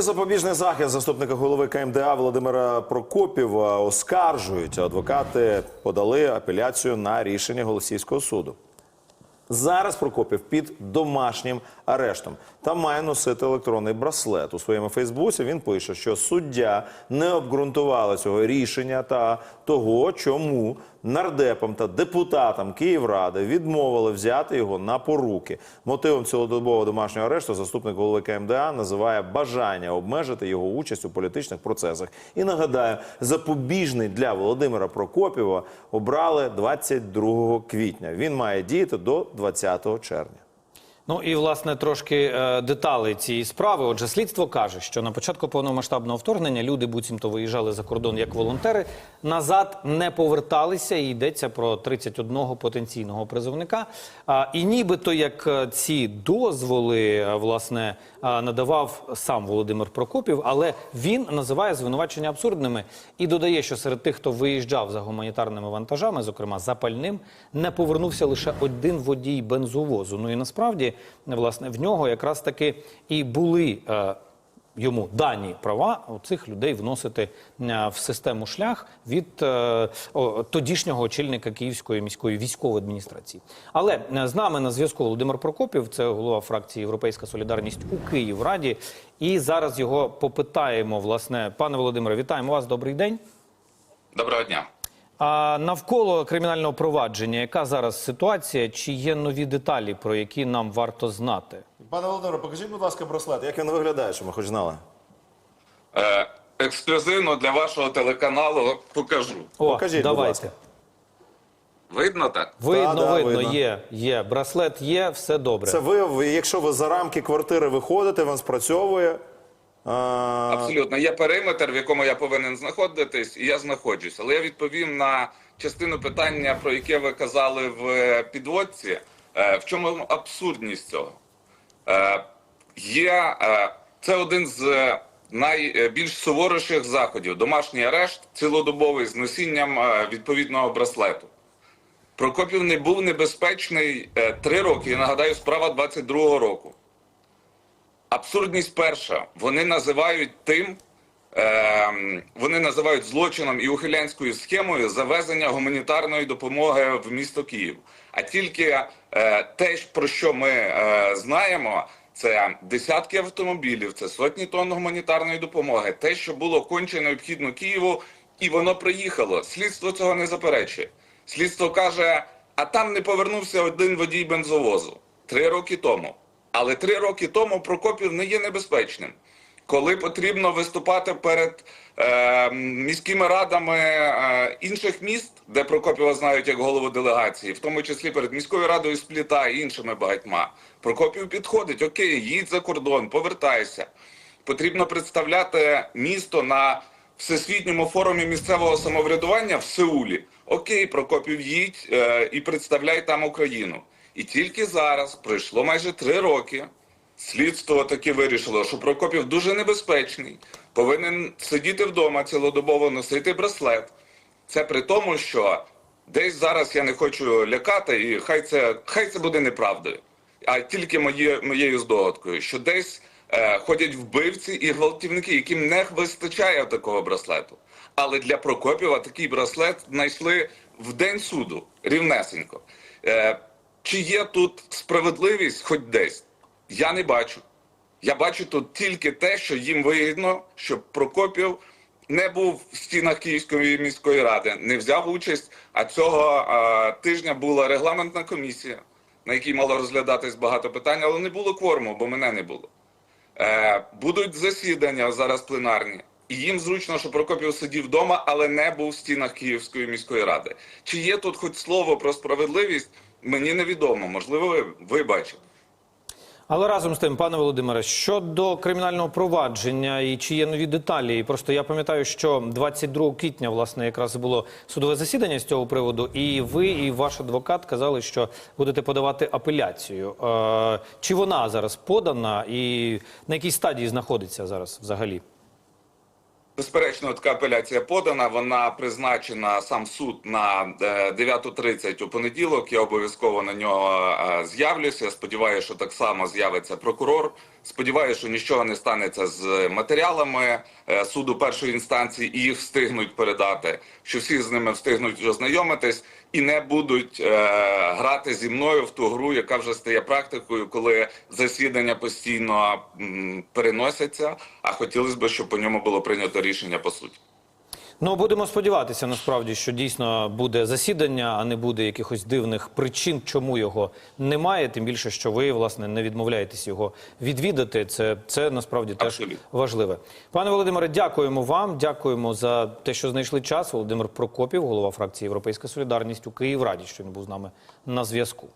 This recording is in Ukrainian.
Запобіжний захист заступника голови КМДА Володимира Прокопєва оскаржують. Адвокати подали апеляцію на рішення Голосійського суду. Зараз Прокопів під домашнім арештом та має носити електронний браслет. У своєму Фейсбуці він пише, що суддя не обґрунтувала цього рішення та того, чому нардепам та депутатам Київради відмовили взяти його на поруки. Мотивом цілодобового домашнього арешту заступник голови КМДА називає бажання обмежити його участь у політичних процесах. І нагадаю, запобіжний для Володимира Прокопєва обрали 22 квітня. Він має діяти до 20 червня. Ну і власне трошки е, деталей цієї справи. Отже, слідство каже, що на початку повномасштабного вторгнення люди буцімто виїжджали за кордон як волонтери, назад не поверталися. І йдеться про 31 потенційного призовника. А, і нібито як е, ці дозволи е, власне е, надавав сам Володимир Прокопів, але він називає звинувачення абсурдними і додає, що серед тих, хто виїжджав за гуманітарними вантажами, зокрема запальним, не повернувся лише один водій бензовозу. Ну і насправді, власне, в нього якраз таки і були. е, Йому дані права у цих людей вносити е, в систему шлях від е, о, тодішнього очільника Київської міської військової адміністрації. Але з нами на зв'язку Володимир Прокопів, це голова фракції Європейська Солідарність у Київраді. І зараз його попитаємо. Власне, пане Володимире, вітаємо вас. Добрий день. Доброго дня. А навколо кримінального провадження, яка зараз ситуація? Чи є нові деталі, про які нам варто знати? Пане Володимире, покажіть, будь ласка, браслет. Як він виглядає, щоб ми хоч знали? Е, ексклюзивно для вашого телеканалу покажу. О, Покажіть, будь давайте. ласка. Видно так? Видно, да, видно, видно. є, є. Браслет є, все добре. Це ви, ви- якщо ви за рамки квартири виходите, він спрацьовує. Абсолютно. Є периметр, в якому я повинен знаходитись, і я знаходжусь. Але я відповім на частину питання, про яке ви казали в е, підводці. Е, В чому абсурдність цього? Е, Є це один з найбільш суворіших заходів: домашній арешт цілодобовий з носінням відповідного браслету. Прокопів не був небезпечний три роки. Я нагадаю, справа 22-го року. Абсурдність перша. Вони називають тим, е, вони називають злочином і ухилянською схемою завезення гуманітарної допомоги в місто Київ. А тільки е, те, про що ми е, знаємо, це десятки автомобілів, це сотні тонн гуманітарної допомоги. Те, що було конче необхідно Києву, і воно приїхало. Слідство цього не заперечує. Слідство каже: а там не повернувся один водій бензовозу три роки тому. Але три роки тому Прокопів не є небезпечним. Коли потрібно виступати перед е, міськими радами е, інших міст, де Прокопіва знають як голову делегації, в тому числі перед міською радою Спліта і іншими багатьма, Прокопів підходить: Окей, їдь за кордон, повертайся. Потрібно представляти місто на всесвітньому форумі місцевого самоврядування в Сеулі. Окей, Прокопів, їдь е, і представляй там Україну. І тільки зараз пройшло майже три роки. Слідство таки вирішило, що Прокопів дуже небезпечний, повинен сидіти вдома цілодобово, носити браслет. Це при тому, що десь зараз я не хочу лякати, і хай це хай це буде неправдою, а тільки моє, моєю здогадкою, що десь е, ходять вбивці і гвалтівники, яким не вистачає такого браслету. Але для Прокопіва такий браслет знайшли в день суду рівнесенько. Е, чи є тут справедливість хоч десь? Я не бачу. Я бачу тут тільки те, що їм вигідно, щоб Прокопів не був в стінах Київської міської ради, не взяв участь. А цього е, тижня була регламентна комісія, на якій мало розглядатись багато питань, але не було кворуму, бо мене не було. Е, будуть засідання зараз пленарні. І їм зручно, що Прокопів сидів вдома, але не був в стінах Київської міської ради. Чи є тут хоч слово про справедливість? Мені невідомо. Можливо, ви, ви бачите. Але разом з тим, пане Володимире, щодо кримінального провадження і чи є нові деталі, просто я пам'ятаю, що 22 квітня власне якраз було судове засідання з цього приводу, і ви і ваш адвокат казали, що будете подавати апеляцію. Е, чи вона зараз подана, і на якій стадії знаходиться зараз взагалі? Безперечно, така апеляція подана. Вона призначена сам суд на е, 9.30 у понеділок. Я обов'язково на нього е, з'явлюся. Сподіваюся, що так само з'явиться прокурор. Сподіваюся, що нічого не станеться з матеріалами е, суду першої інстанції і їх встигнуть передати. Що всі з ними встигнуть ознайомитись і не будуть е, грати зі мною в ту гру, яка вже стає практикою, коли засідання постійно м, переносяться. А хотілося б, щоб по ньому було прийнято рішення по суті. Ну будемо сподіватися, насправді, що дійсно буде засідання, а не буде якихось дивних причин, чому його немає. Тим більше, що ви власне не відмовляєтесь його відвідати. Це, це насправді теж Абсолютно. важливе. Пане Володимире, дякуємо вам. Дякуємо за те, що знайшли час. Володимир Прокопів, голова фракції Європейська Солідарність у Київраді, що він був з нами на зв'язку.